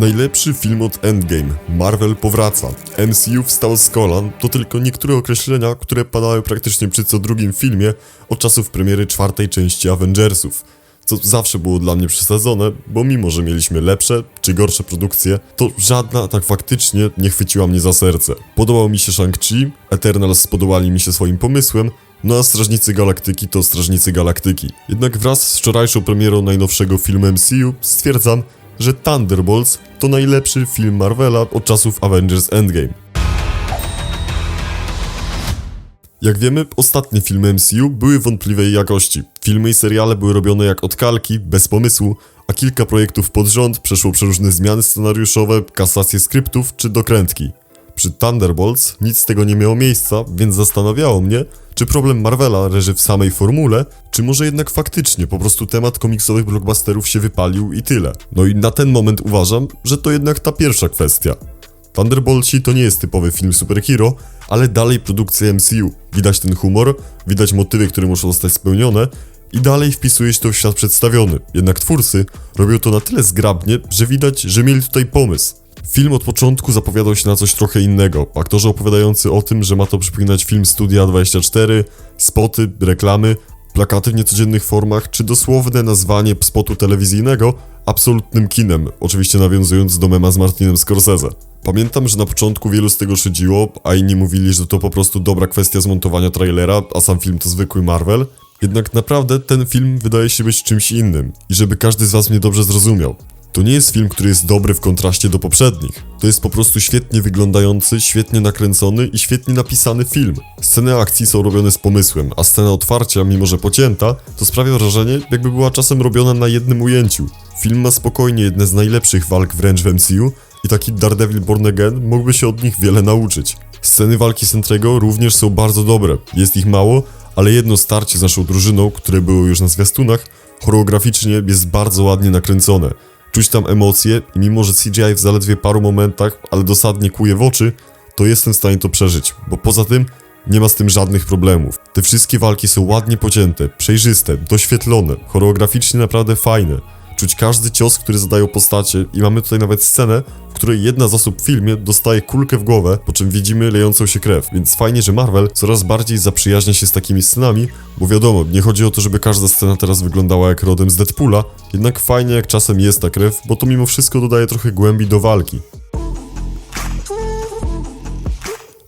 Najlepszy film od Endgame. Marvel powraca. MCU wstał z kolan. To tylko niektóre określenia, które padały praktycznie przy co drugim filmie od czasów premiery czwartej części Avengersów. Co zawsze było dla mnie przesadzone, bo mimo, że mieliśmy lepsze czy gorsze produkcje, to żadna tak faktycznie nie chwyciła mnie za serce. Podobał mi się Shang-Chi, Eternals spodobali mi się swoim pomysłem, no a Strażnicy Galaktyki to Strażnicy Galaktyki. Jednak wraz z wczorajszą premierą najnowszego filmu MCU stwierdzam, że Thunderbolts to najlepszy film Marvela od czasów Avengers Endgame. Jak wiemy, ostatnie filmy MCU były wątpliwej jakości. Filmy i seriale były robione jak od kalki, bez pomysłu, a kilka projektów pod rząd przeszło przeróżne zmiany scenariuszowe, kasacje skryptów czy dokrętki. Przy Thunderbolts nic z tego nie miało miejsca, więc zastanawiało mnie, czy problem Marvela leży w samej formule, czy może jednak faktycznie po prostu temat komiksowych blockbusterów się wypalił i tyle. No i na ten moment uważam, że to jednak ta pierwsza kwestia. Thunderboltsi to nie jest typowy film superhero, ale dalej produkcja MCU. Widać ten humor, widać motywy, które muszą zostać spełnione i dalej wpisuje się to w świat przedstawiony. Jednak twórcy robią to na tyle zgrabnie, że widać, że mieli tutaj pomysł. Film od początku zapowiadał się na coś trochę innego. Aktorzy opowiadający o tym, że ma to przypominać film Studia 24, spoty, reklamy, plakaty w niecodziennych formach, czy dosłowne nazwanie spotu telewizyjnego absolutnym kinem, oczywiście nawiązując do mema z Martinem Scorsese. Pamiętam, że na początku wielu z tego szydziło, a inni mówili, że to po prostu dobra kwestia zmontowania trailera, a sam film to zwykły Marvel. Jednak naprawdę ten film wydaje się być czymś innym i żeby każdy z was mnie dobrze zrozumiał. To nie jest film, który jest dobry w kontraście do poprzednich. To jest po prostu świetnie wyglądający, świetnie nakręcony i świetnie napisany film. Sceny akcji są robione z pomysłem, a scena otwarcia, mimo że pocięta, to sprawia wrażenie, jakby była czasem robiona na jednym ujęciu. Film ma spokojnie jedne z najlepszych walk wręcz w MCU i taki Daredevil Born Again mógłby się od nich wiele nauczyć. Sceny walki Sentrego również są bardzo dobre. Jest ich mało, ale jedno starcie z naszą drużyną, które było już na zwiastunach, choreograficznie jest bardzo ładnie nakręcone. Czuć tam emocje i mimo, że CGI w zaledwie paru momentach, ale dosadnie kuje w oczy, to jestem w stanie to przeżyć, bo poza tym nie ma z tym żadnych problemów. Te wszystkie walki są ładnie pocięte, przejrzyste, doświetlone, choreograficznie naprawdę fajne. Czuć każdy cios, który zadają postacie i mamy tutaj nawet scenę, w której jedna z osób w filmie dostaje kulkę w głowę, po czym widzimy lejącą się krew, więc fajnie, że Marvel coraz bardziej zaprzyjaźnia się z takimi scenami, bo wiadomo, nie chodzi o to, żeby każda scena teraz wyglądała jak rodem z Deadpoola, jednak fajnie jak czasem jest ta krew, bo to mimo wszystko dodaje trochę głębi do walki.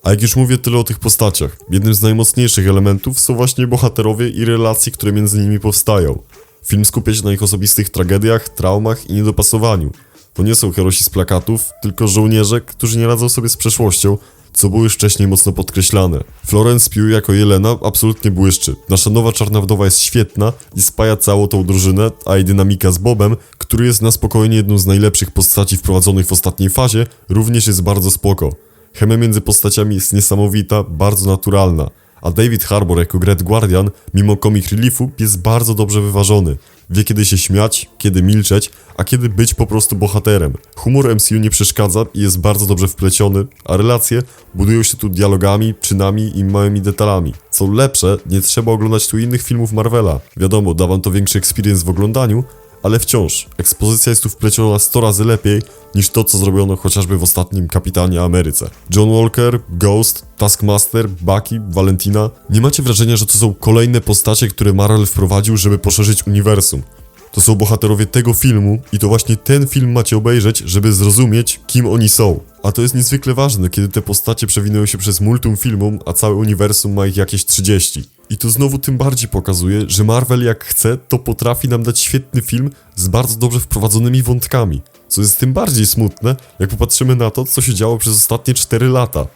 A jak już mówię tyle o tych postaciach, jednym z najmocniejszych elementów są właśnie bohaterowie i relacje, które między nimi powstają. Film skupia się na ich osobistych tragediach, traumach i niedopasowaniu. To nie są herosi z plakatów, tylko żołnierze, którzy nie radzą sobie z przeszłością, co było już wcześniej mocno podkreślane. Florence Pugh jako Jelena absolutnie błyszczy. Nasza nowa czarna wdowa jest świetna i spaja całą tą drużynę, a jej dynamika z Bobem, który jest na spokojnie jedną z najlepszych postaci wprowadzonych w ostatniej fazie, również jest bardzo spoko. Chemia między postaciami jest niesamowita, bardzo naturalna, a David Harbour jako Red Guardian, mimo comic reliefu, jest bardzo dobrze wyważony. Wie kiedy się śmiać, kiedy milczeć, a kiedy być po prostu bohaterem. Humor MCU nie przeszkadza i jest bardzo dobrze wpleciony, a relacje budują się tu dialogami, czynami i małymi detalami. Co lepsze, nie trzeba oglądać tu innych filmów Marvela. Wiadomo, da wam to większy experience w oglądaniu, ale wciąż, ekspozycja jest tu wpleciona 100 razy lepiej niż to, co zrobiono chociażby w ostatnim Kapitanie Ameryce. John Walker, Ghost, Taskmaster, Bucky, Valentina. Nie macie wrażenia, że to są kolejne postacie, które Marvel wprowadził, żeby poszerzyć uniwersum. To są bohaterowie tego filmu i to właśnie ten film macie obejrzeć, żeby zrozumieć, kim oni są. A to jest niezwykle ważne, kiedy te postacie przewinują się przez multum filmum, a całe uniwersum ma ich jakieś 30. I to znowu tym bardziej pokazuje, że Marvel jak chce, to potrafi nam dać świetny film z bardzo dobrze wprowadzonymi wątkami. Co jest tym bardziej smutne, jak popatrzymy na to, co się działo przez ostatnie 4 lata.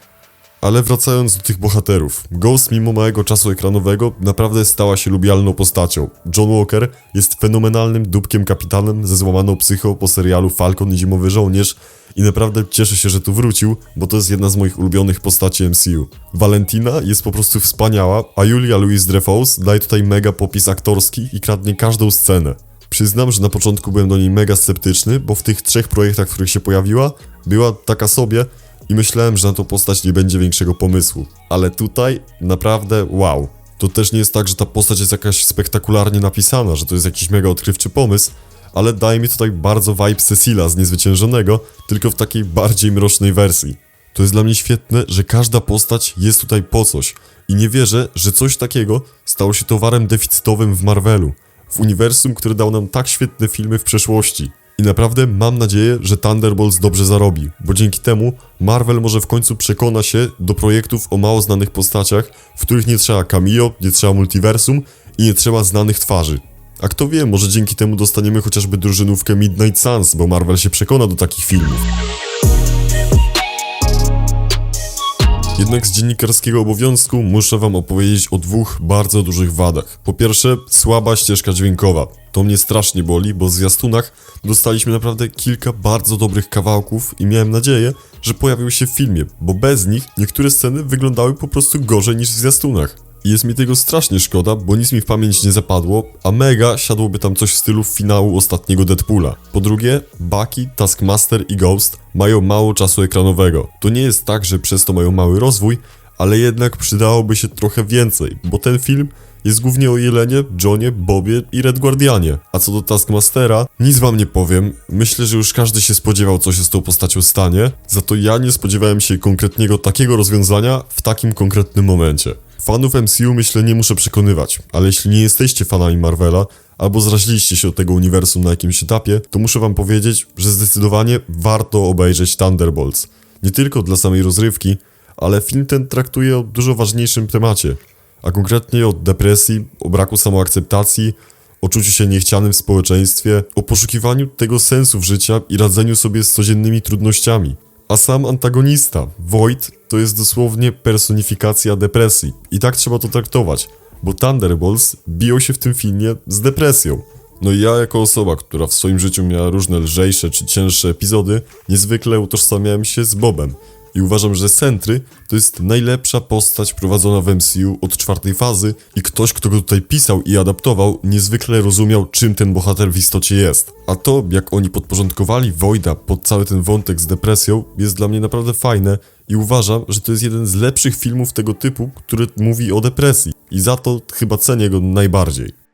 Ale wracając do tych bohaterów, Ghost mimo małego czasu ekranowego naprawdę stała się lubialną postacią. John Walker jest fenomenalnym dupkiem kapitanem ze złamaną psychą po serialu Falcon i Zimowy Żołnierz i naprawdę cieszę się, że tu wrócił, bo to jest jedna z moich ulubionych postaci MCU. Valentina jest po prostu wspaniała, a Julia Louis-Dreyfus daje tutaj mega popis aktorski i kradnie każdą scenę. Przyznam, że na początku byłem do niej mega sceptyczny, bo w tych trzech projektach, w których się pojawiła, była taka sobie, i myślałem, że na tą postać nie będzie większego pomysłu. Ale tutaj naprawdę wow. To też nie jest tak, że ta postać jest jakaś spektakularnie napisana, że to jest jakiś mega odkrywczy pomysł, ale daje mi tutaj bardzo vibe Cecila z Niezwyciężonego, tylko w takiej bardziej mrocznej wersji. To jest dla mnie świetne, że każda postać jest tutaj po coś i nie wierzę, że coś takiego stało się towarem deficytowym w Marvelu, w uniwersum, który dał nam tak świetne filmy w przeszłości. I naprawdę mam nadzieję, że Thunderbolts dobrze zarobi, bo dzięki temu Marvel może w końcu przekona się do projektów o mało znanych postaciach, w których nie trzeba cameo, nie trzeba multiversum i nie trzeba znanych twarzy. A kto wie, może dzięki temu dostaniemy chociażby drużynówkę Midnight Suns, bo Marvel się przekona do takich filmów. Jednak z dziennikarskiego obowiązku muszę wam opowiedzieć o dwóch bardzo dużych wadach. Po pierwsze, słaba ścieżka dźwiękowa. To mnie strasznie boli, bo w zwiastunach dostaliśmy naprawdę kilka bardzo dobrych kawałków i miałem nadzieję, że pojawią się w filmie, bo bez nich niektóre sceny wyglądały po prostu gorzej niż w zwiastunach. Jest mi tego strasznie szkoda, bo nic mi w pamięć nie zapadło, a mega siadłoby tam coś w stylu finału ostatniego Deadpoola. Po drugie, Bucky, Taskmaster i Ghost mają mało czasu ekranowego. To nie jest tak, że przez to mają mały rozwój, ale jednak przydałoby się trochę więcej, bo ten film jest głównie o Jelenie, Johnie, Bobie i Red Guardianie. A co do Taskmastera, nic wam nie powiem. Myślę, że już każdy się spodziewał, co się z tą postacią stanie. Za to ja nie spodziewałem się konkretnego takiego rozwiązania w takim konkretnym momencie. Fanów MCU myślę nie muszę przekonywać, ale jeśli nie jesteście fanami Marvela, albo zraźliście się od tego uniwersum na jakimś etapie, to muszę wam powiedzieć, że zdecydowanie warto obejrzeć Thunderbolts. Nie tylko dla samej rozrywki, ale film ten traktuje o dużo ważniejszym temacie, a konkretnie o depresji, o braku samoakceptacji, o czuciu się niechcianym w społeczeństwie, o poszukiwaniu tego sensu w życia i radzeniu sobie z codziennymi trudnościami. A sam antagonista, Void, to jest dosłownie personifikacja depresji. I tak trzeba to traktować, bo Thunderbolts biją się w tym filmie z depresją. No i ja jako osoba, która w swoim życiu miała różne lżejsze czy cięższe epizody, niezwykle utożsamiałem się z Bobem. I uważam, że Sentry to jest najlepsza postać prowadzona w MCU od czwartej fazy i ktoś, kto go tutaj pisał i adaptował, niezwykle rozumiał, czym ten bohater w istocie jest. A to, jak oni podporządkowali Voida pod cały ten wątek z depresją, jest dla mnie naprawdę fajne i uważam, że to jest jeden z lepszych filmów tego typu, który mówi o depresji. I za to chyba cenię go najbardziej.